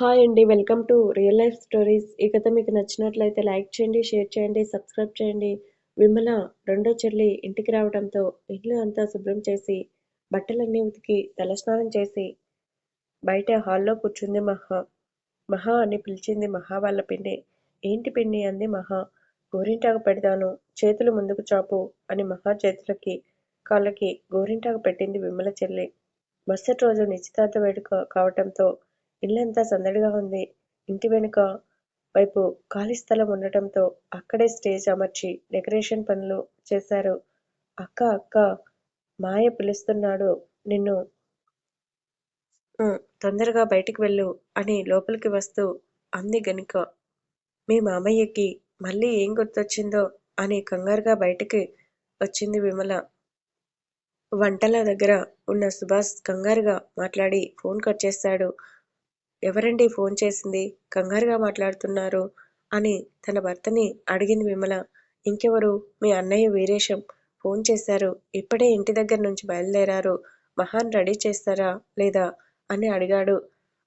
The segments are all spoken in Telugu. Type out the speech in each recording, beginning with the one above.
హాయ్ అండి welcome to real life stories ఈ కథ మీకు నచ్చినట్లయితే లైక్ చేయండి షేర్ చేయండి సబ్స్క్రైబ్ చేయండి. విమల రెండో చెల్లి ఇంటికి రావడంతో ఇల్లు అంతా శుభ్రం చేసి బట్టలన్నీ ఉతికి తలస్నానం చేసి బయట హాల్లో కూర్చుంది మహా. మహా అని పిలిచింది మహా వాళ్ళ పిండి ఏంటి పిండి అంది మహా. గోరింటాకు పెడతాను చేతులు ముందుకు చాపు అని మహా చేతులకి కాళ్ళకి గోరింటాకు పెట్టింది విమల చెల్లి. మరుసటి రోజు నిశ్చితార్థ వేడుక కావటంతో ఇల్లంతా సందడిగా ఉంది. ఇంటి వెనుక వైపు ఖాళీ స్థలం ఉండటంతో అక్కడే స్టేజ్ అమర్చి డెకరేషన్ పనులు చేశారు. అక్క అక్క మాయ పిలుస్తున్నాడు నిన్ను. తొందరగా బయటికి వెళ్ళు అని లోపలికి వస్తూ అంది గనుక. మీ మామయ్యకి మళ్ళీ ఏం గుర్తొచ్చిందో అని కంగారుగా బయటికి వచ్చింది విమల. వంటల దగ్గర ఉన్న సుభాష్ కంగారుగా మాట్లాడి ఫోన్ కట్ చేశాడు ఎవరండి ఫోన్ చేసింది? కంగారుగా మాట్లాడుతున్నారు అని తన భర్తని అడిగింది విమల. ఇంకెవరు? మీ అన్నయ్య వీరేశం. ఫోన్ చేశారు. ఇప్పుడే ఇంటి దగ్గర నుంచి బయలుదేరారు. మహాన్ రెడీ చేస్తారా? లేదా? అని అడిగాడు.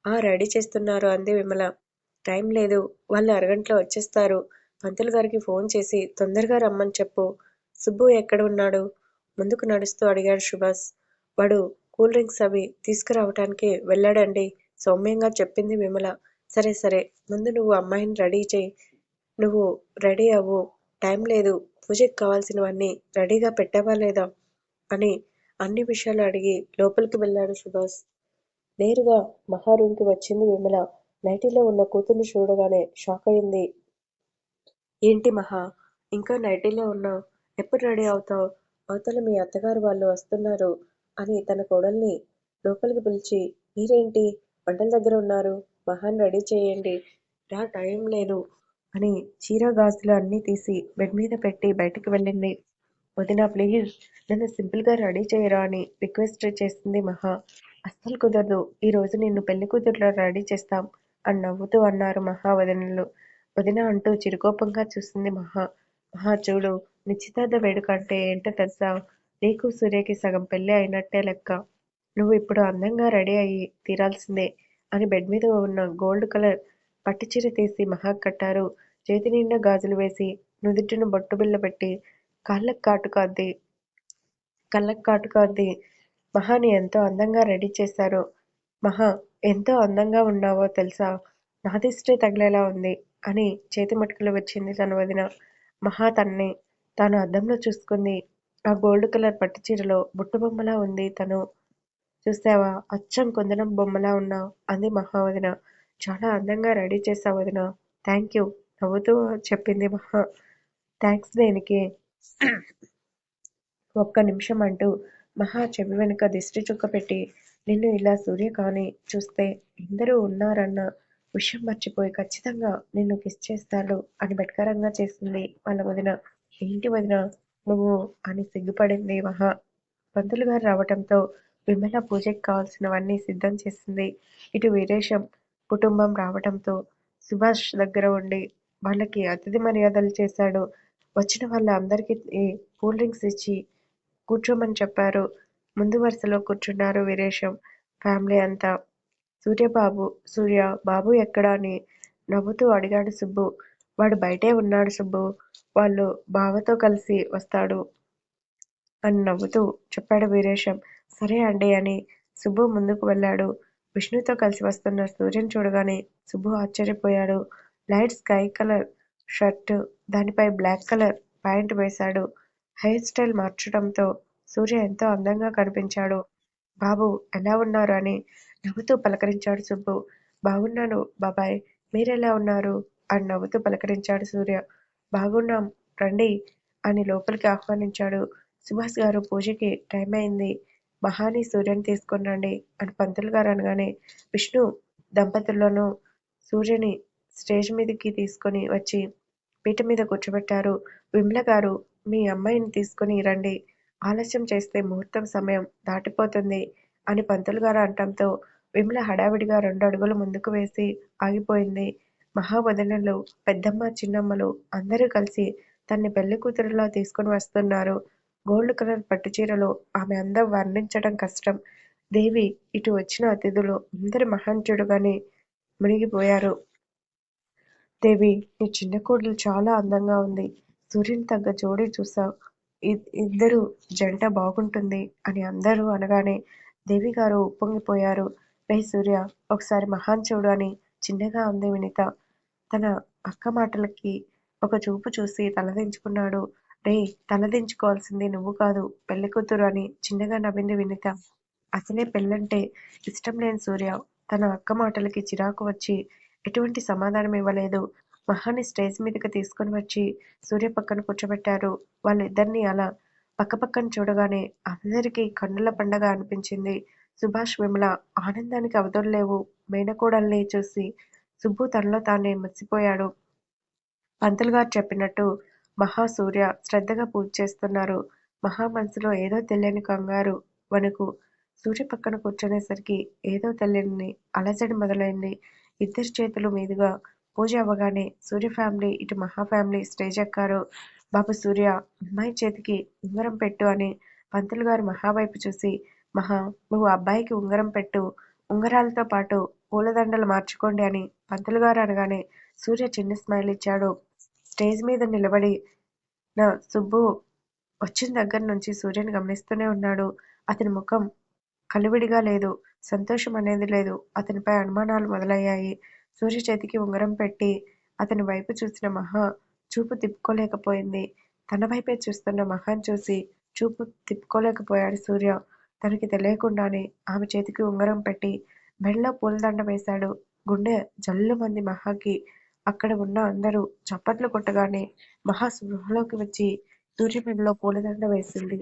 ఆ రెడీ చేస్తున్నారు అంది విమల. టైం లేదు. వాళ్ళు అరగంటలో వచ్చేస్తారు. పంతులు గారికి ఫోన్ చేసి తొందరగా రమ్మని చెప్పు. సుబ్బు ఎక్కడ ఉన్నాడు ముందుకు నడుస్తూ అడిగాడు సుభాష్. వాడు కూల్ డ్రింక్స్ అవి తీసుకురావటానికి వెళ్ళాడండి. సౌమ్యంగా చెప్పింది విమల. సరే సరే ముందు నువ్వు అమ్మాయిని రెడీ చేయి. నువ్వు రెడీ అవ్వు. టైం లేదు. పూజకి కావాల్సినవన్నీ రెడీగా పెట్టావా లేదా? అని అన్ని విషయాలు అడిగి లోపలికి వెళ్ళాడు సుభాష్. నేరుగా మహారూమ్కి వచ్చింది విమల. నైటీలో ఉన్న కూతుర్ని చూడగానే షాక్ అయింది. ఏంటి మహా? ఇంకా నైటీలో ఉన్నావు ఎప్పుడు రెడీ అవుతావు? అవతల మీ అత్తగారు వాళ్ళు వస్తున్నారు అని తన కోడల్ని లోపలికి పిలిచి మీరేంటి? వంటల దగ్గర ఉన్నారు. మహాన్ రెడీ చేయండి. రా టైం లేదు అని చీర గాజులు అన్నీ తీసి బెడ్ మీద పెట్టి బయటికి వెళ్ళింది. వదిన ప్లీజ్ నన్ను సింపుల్గా రెడీ చేయరా అని రిక్వెస్ట్ చేసింది మహా. అస్సలు కుదరదు. ఈ రోజు నిన్ను పెళ్ళి కూతురులో రెడీ చేస్తాం అని నవ్వుతూ అన్నారు మహా వదినలు. వదిన అంటూ చిరుకోపంగా చూసింది మహా. మహా చూడు నిశ్చితార్థ వేడుక అంటే ఏంటో తెలుసా? నీకు సూర్యకి సగం పెళ్ళి అయినట్టే లెక్క. నువ్వు ఇప్పుడు అందంగా రెడీ అయ్యి తీరాల్సిందే అని బెడ్ మీద ఉన్న గోల్డ్ కలర్ పట్టు చీర తీసి మహాక్ కట్టారు. చేతి నిండా గాజులు వేసి నుదుటిన బొట్టుబిళ్ళ పెట్టి కాళ్ళకు కాటుక అద్ది కళ్ళకు కాటుక అద్ది మహాని ఎంతో అందంగా రెడీ చేశారు. మహా ఎంతో అందంగా ఉన్నావో తెలుసా? నా దిష్టి తగిలేలా ఉంది అని చేతి మటుకలు వచ్చింది తన వదిన. మహా తన్ని తాను అద్దంలో చూసుకుంది. ఆ గోల్డ్ కలర్ పట్టు చీరలో బుట్ట బొమ్మలా ఉంది తను. చూసావా అచ్చం కుందనం బొమ్మలా ఉన్నావు అంది మహా వదిన చాలా అందంగా రెడీ చేసావు వదిన. Thank you. నవ్వుతూ చెప్పింది మహా. థ్యాంక్స్ దేనికి? ఒక్క నిమిషం అంటూ మహా చెవి వెనుక దిష్టి చుక్క పెట్టి నిన్ను ఇలా సూర్య కాని చూస్తే ఎందరూ ఉన్నారన్న విషయం మర్చిపోయి ఖచ్చితంగా నిన్ను కిస్ చేస్తాడు అని బెట్కరంగా చేసింది వాళ్ళ వదిన. ఏంటి వదిన? నువ్వు అని సిగ్గుపడింది మహా. పంతులు గారు రావటంతో విమల పూజకి కావాల్సినవన్నీ సిద్ధం చేసింది. ఇటు వీరేశం కుటుంబం రావడంతో సుభాష్ దగ్గర ఉండి వాళ్ళకి అతిథి మర్యాదలు చేశాడు. వచ్చిన వాళ్ళ అందరికీ కూల్ డ్రింక్స్ ఇచ్చి కూర్చోమని చెప్పారు. ముందు వరుసలో కూర్చున్నారు వీరేశం. ఫ్యామిలీ అంతా. సూర్యబాబు సూర్య బాబు ఎక్కడా? అని నవ్వుతూ అడిగాడు సుబ్బు. వాడు బయటే ఉన్నాడు సుబ్బు. వాళ్ళు బావతో కలిసి వస్తాడు అని నవ్వుతూ చెప్పాడు వీరేశం. సరే అండి అని సుబ్బు ముందుకు వెళ్ళాడు. విష్ణుతో కలిసి వస్తున్న సూర్యం చూడగానే సుబ్బు ఆశ్చర్యపోయాడు. లైట్ స్కై కలర్ షర్ట్ దానిపై బ్లాక్ కలర్ ప్యాంట్ వేశాడు. హెయిర్ స్టైల్ మార్చడంతో సూర్య ఎంతో అందంగా కనిపించాడు. బాబు ఎలా ఉన్నారు? అని నవ్వుతూ పలకరించాడు సుబ్బు. బాగున్నాను బాబాయ్ మీరెలా ఉన్నారు? అని నవ్వుతూ పలకరించాడు సూర్య. బాగున్నాం రండి అని లోపలికి ఆహ్వానించాడు. సుభాష్ గారు పూజకి టైం అయింది. మహాని సూర్యని తీసుకొని రండి అని పంతులు గారు అనగానే విష్ణు దంపతులను సూర్యని స్టేజ్ మీదకి తీసుకొని వచ్చి పీట మీద కూర్చోబెట్టారు. విమల గారు మీ అమ్మాయిని తీసుకొని రండి. ఆలస్యం చేస్తే ముహూర్తం సమయం దాటిపోతుంది అని పంతులు గారు అనటంతో విమల హడావిడిగా రెండు అడుగులు ముందుకు వేసి ఆగిపోయింది. మహావదనలు పెద్దమ్మ చిన్నమ్మలు అందరూ కలిసి తన్ని పెళ్ళి కూతురులో తీసుకొని వస్తున్నారు. గోల్డ్ కలర్ పట్టుచీరలో ఆమె అందం వర్ణించడం కష్టం దేవి ఇటు వచ్చిన అతిథులు అందరి మహాన్ మునిగిపోయారు. దేవి నీ చిన్న కోడలు చాలా అందంగా ఉంది. సూర్యుని తగ్గ జోడీ చూశావ్. ఇద్దరు జంట బాగుంటుంది అని అందరూ అనగానే దేవిగారు ఉప్పొంగిపోయారు. రేయ్ సూర్యా! ఒకసారి మహాన్ చూడు అని చిన్నగా అంది వినిత. తన అక్క మాటలకి ఒక చూపు చూసి తలదించుకున్నాడు. రేయ్ తలదించుకోవాల్సింది నువ్వు కాదు పెళ్ళికూతురు అని చిన్నగా నవ్వింది వినిత. అసలే పెళ్ళంటే ఇష్టంలేని సూర్య తన అక్క మాటలకి చిరాకు వచ్చి ఎటువంటి సమాధానం ఇవ్వలేదు. మహాని స్టేజ్ మీదకి తీసుకొని వచ్చి సూర్య పక్కన కూర్చోబెట్టారు. వాళ్ళిద్దరినీ అలా పక్కపక్కన చూడగానే అందరికీ కన్నుల పండగ అనిపించింది. సుభాష్, విమల ఆనందానికి అవధుల్లేవు. మేనకోడల్ని చూసి సుబ్బు తనలో తానే మసిపోయాడు పంతులు గారు చెప్పినట్టు మహా, సూర్య శ్రద్ధగా పూజ చేస్తున్నారు. మహా మనసులో ఏదో తెలియని కంగారు, వణుకు. సూర్య పక్కన కూర్చునేసరికి ఏదో తెలియని అలజడి మొదలైంది. ఇద్దరి చేతుల మీదుగా పూజ అవగానే సూర్య ఫ్యామిలీ, ఇటు మహా ఫ్యామిలీ స్టేజ్ ఎక్కారు. బాబూ సూర్యా! అమ్మాయి చేతికి ఉంగరం పెట్టు అని పంతులుగారు మహా వైపు చూసి మహా! నువ్వు అబ్బాయికి ఉంగరం పెట్టు. ఉంగరాలతో పాటు పూలదండలు మార్చుకోండి అని పంతులుగారు అనగానే సూర్య చిన్న స్మైల్ ఇచ్చాడు. స్టేజ్ మీద నిలబడి నా సుబ్బు వచ్చిన దగ్గర నుంచి సూర్యని గమనిస్తూనే ఉన్నాడు. అతని ముఖం కలివిడిగా లేదు. సంతోషం అనేది లేదు. అతనిపై అనుమానాలు మొదలయ్యాయి. సూర్య చేతికి ఉంగరం పెట్టి అతని వైపు చూసిన మహా చూపు తిప్పుకోలేకపోయింది. తన వైపే చూస్తున్న మహాన్ చూసి చూపు తిప్పుకోలేకపోయాడు సూర్య. తనకి తెలియకుండానే ఆమె చేతికి ఉంగరం పెట్టి మెడలో పూలదండ వేశాడు. గుండె జల్లుమంది మహాకి. అక్కడ ఉన్న అందరూ చప్పట్లు కొట్టగానే మహా స్పృహలోకి వచ్చి సూర్య పూలదండ వేసింది.